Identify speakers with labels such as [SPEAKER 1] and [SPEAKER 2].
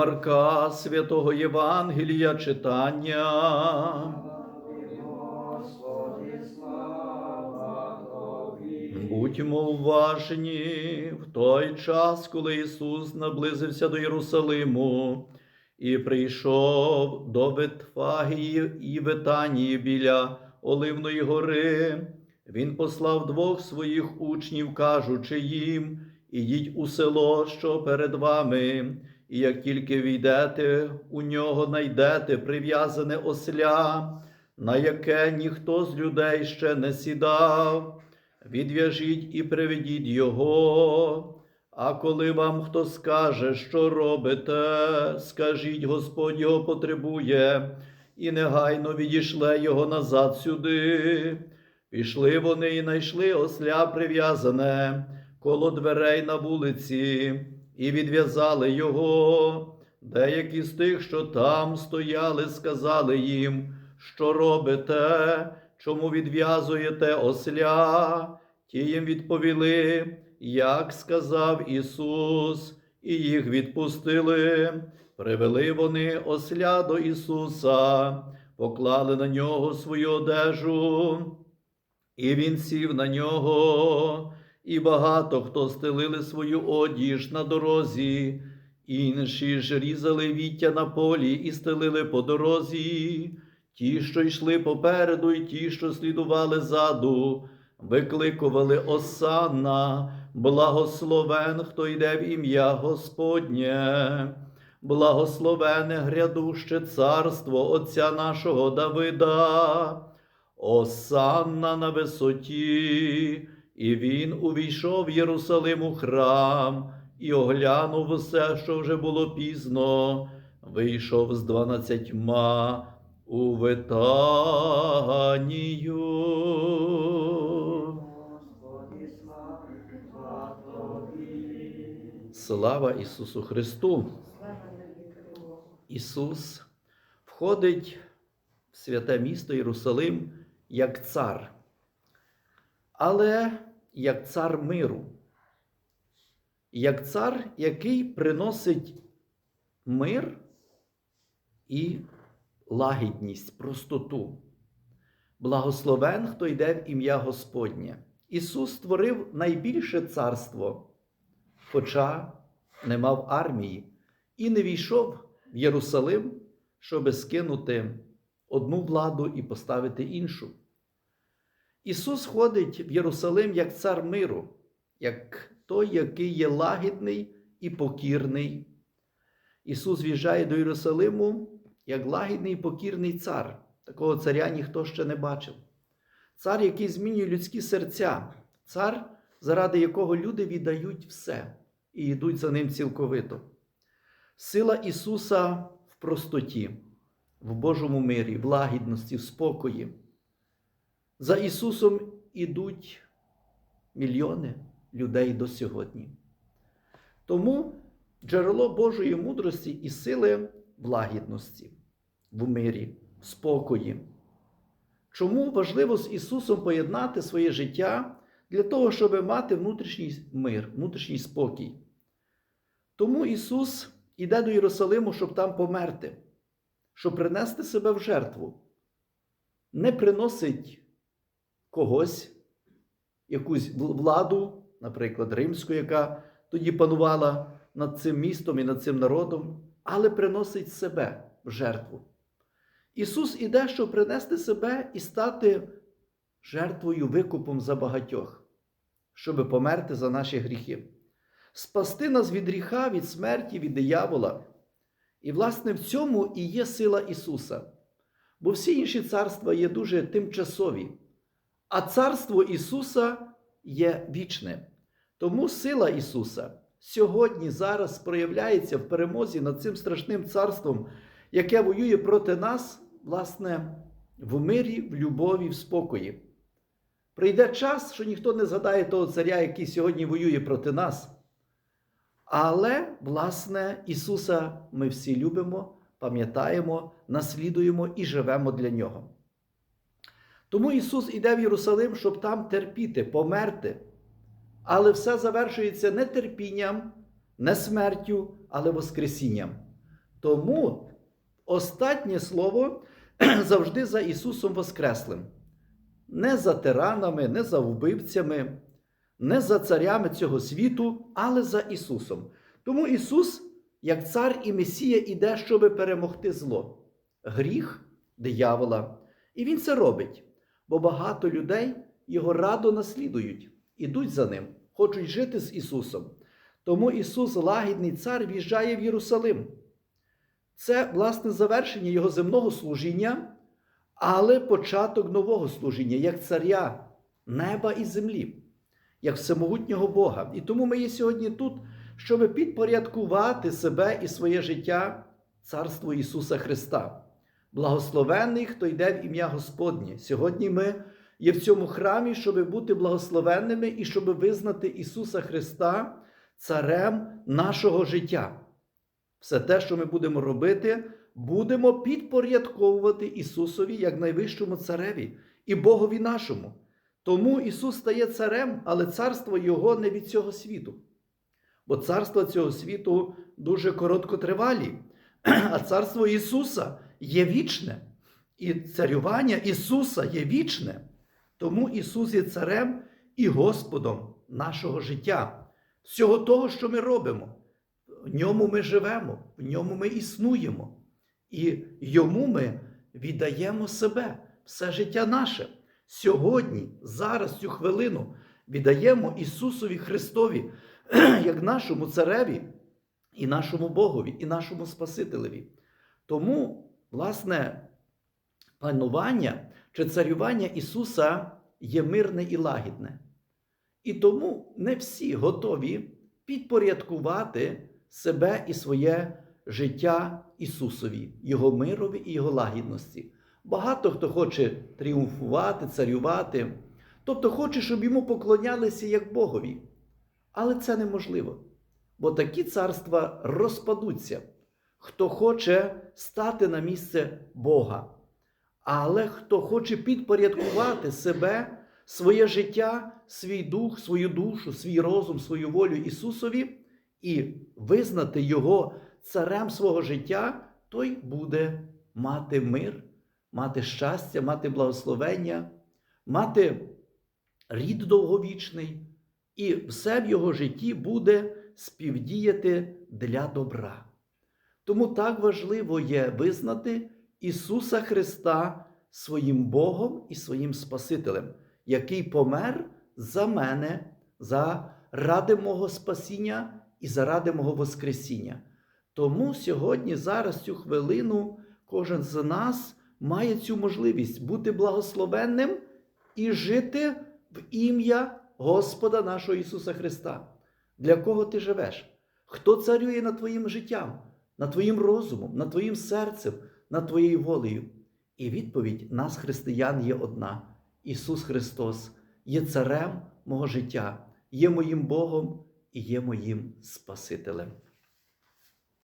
[SPEAKER 1] Марка Святого Євангелія читання. Будьмо уважні в той час, коли Ісус наблизився до Єрусалиму і прийшов до Ветфагії і Ветанії біля Оливної гори. Він послав двох своїх учнів, кажучи їм: Ідіть у село, що перед вами, і як тільки війдете, у нього найдете прив'язане осля, на яке ніхто з людей ще не сідав. Відв'яжіть і приведіть його. А коли вам хто скаже, що робите, скажіть, Господь його потребує, і негайно відійшле його назад сюди. Пішли вони і знайшли осля прив'язане коло дверей на вулиці, і відв'язали його. Деякі з тих, що там стояли, сказали їм, що робите, чому відв'язуєте осля? Ті їм відповіли, як сказав Ісус, і їх відпустили. Привели вони осля до Ісуса, поклали на нього свою одежу, і він сів на нього, і багато хто стелили свою одіж на дорозі, інші ж різали віття на полі і стелили по дорозі. Ті, що йшли попереду, і ті, що слідували ззаду, викликували Осанна, благословен, хто йде в ім'я Господнє, благословене грядуще царство Отця нашого Давида, Осанна на висоті, і він увійшов в Єрусалим у храм і оглянув усе, що вже було пізно, вийшов з дванадцятьма у Витанію. Слава Ісусу Христу! Ісус входить в святе місто Єрусалим як цар, але як цар миру, як цар, який приносить мир і лагідність, простоту. Благословен, хто йде в ім'я Господнє. Ісус створив найбільше царство, хоча не мав армії, і не війшов в Єрусалим, щоби скинути одну владу і поставити іншу. Ісус ходить в Єрусалим як цар миру, як той, який є лагідний і покірний. Ісус в'їжджає до Єрусалиму як лагідний і покірний цар. Такого царя ніхто ще не бачив. Цар, який змінює людські серця, цар, заради якого люди віддають все і йдуть за ним цілковито. Сила Ісуса в простоті, в Божому мирі, в лагідності, в спокої. За Ісусом ідуть мільйони людей до сьогодні. Тому джерело Божої мудрості і сили в в мирі, в спокої. Чому важливо з Ісусом поєднати своє життя для того, щоб мати внутрішній мир, внутрішній спокій? Тому Ісус іде до Єрусалиму, щоб там померти, щоб принести себе в жертву. Не приносить когось, якусь владу, наприклад, римську, яка тоді панувала над цим містом і над цим народом, але приносить себе в жертву. Ісус іде, щоб принести себе і стати жертвою викупом за багатьох, щоб померти за наші гріхи, спасти нас від гріха, від смерті, від диявола. І, власне, в цьому і є сила Ісуса. Бо всі інші царства є дуже тимчасові, а царство Ісуса є вічне. Тому сила Ісуса сьогодні, зараз проявляється в перемозі над цим страшним царством, яке воює проти нас, власне, в мирі, в любові, в спокої. Прийде час, що ніхто не згадає того царя, який сьогодні воює проти нас. Але, власне, Ісуса ми всі любимо, пам'ятаємо, наслідуємо і живемо для Нього. Тому Ісус іде в Єрусалим, щоб там терпіти, померти. Але все завершується не терпінням, не смертю, але Воскресінням. Тому останнє слово завжди за Ісусом Воскреслим. Не за тиранами, не за вбивцями, не за царями цього світу, але за Ісусом. Тому Ісус, як цар і Месія, іде, щоб перемогти зло, гріх диявола. І Він це робить, бо багато людей його радо наслідують, ідуть за ним, хочуть жити з Ісусом. Тому Ісус, лагідний цар, в'їжджає в Єрусалим. Це, власне, завершення Його земного служіння, але початок нового служіння, як царя неба і землі, як всемогутнього Бога. І тому ми є сьогодні тут, щоб підпорядкувати себе і своє життя Царству Ісуса Христа. Благословенний, хто йде в ім'я Господнє. Сьогодні ми є в цьому храмі, щоб бути благословенними і щоб визнати Ісуса Христа царем нашого життя. Все те, що ми будемо робити, будемо підпорядковувати Ісусові як найвищому цареві і Богові нашому. Тому Ісус стає царем, але царство Його не від цього світу. Бо царство цього світу дуже короткотривалі, а царство Ісуса є вічне. І царювання Ісуса є вічне. Тому Ісус є царем і Господом нашого життя, всього того, що ми робимо. В ньому ми живемо, в ньому ми існуємо. І йому ми віддаємо себе, все життя наше. Сьогодні, зараз, цю хвилину, віддаємо Ісусові Христові, як нашому цареві, і нашому Богові, і нашому Спасителеві. Тому, власне, панування чи царювання Ісуса є мирне і лагідне. І тому не всі готові підпорядкувати себе і своє життя Ісусові, Його мирові і Його лагідності. Багато хто хоче тріумфувати, царювати, тобто хоче, щоб йому поклонялися як Богові. Але це неможливо, бо такі царства розпадуться, хто хоче стати на місце Бога. Але хто хоче підпорядкувати себе, своє життя, свій дух, свою душу, свій розум, свою волю Ісусові і визнати Його царем свого життя, той буде мати мир, мати щастя, мати благословення, мати рід довговічний, і все в його житті буде співдіяти для добра. Тому так важливо є визнати Ісуса Христа своїм Богом і своїм Спасителем, який помер за мене, заради мого спасіння і заради мого Воскресіння. Тому сьогодні, зараз, цю хвилину, кожен з нас має цю можливість бути благословенним і жити в ім'я Господа нашого Ісуса Христа. Для кого ти живеш? Хто царює над твоїм життям, над твоїм розумом, над твоїм серцем, над твоєю волею? І відповідь нас, християн, є одна: Ісус Христос є царем мого життя, є моїм Богом і є моїм Спасителем.